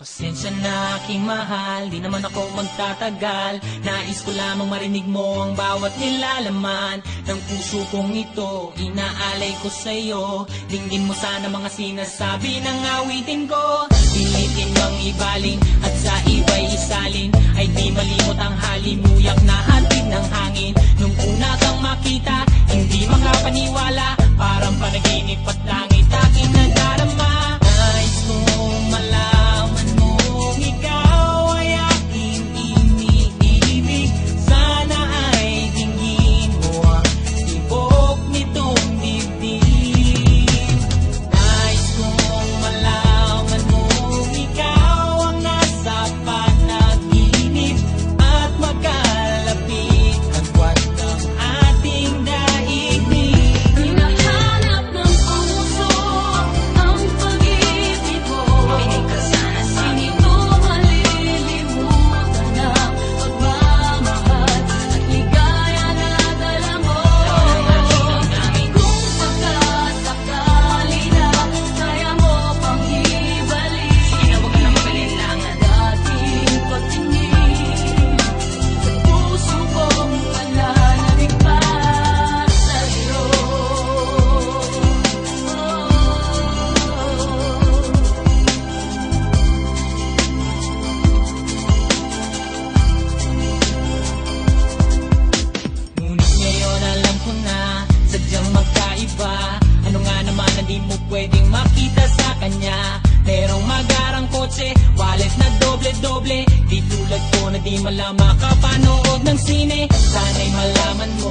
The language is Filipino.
Pasensya na aking mahal, di naman ako magtatagal. Nais ko lamang marinig mo ang bawat nilalaman Ng puso kong ito, inaalay ko sa'yo Dinggin mo sana mga sinasabi ng awitin ko. Pilitin mang ibaling at sa iba'y isalin. Ay di malimot ang halimuyak na hatid ng hangin. Nung una kang makita, hindi makapaniwala. Parang panaginip at langit aking nadarama tulad ko na di malam makapanood ng sine. Sana'y malaman mo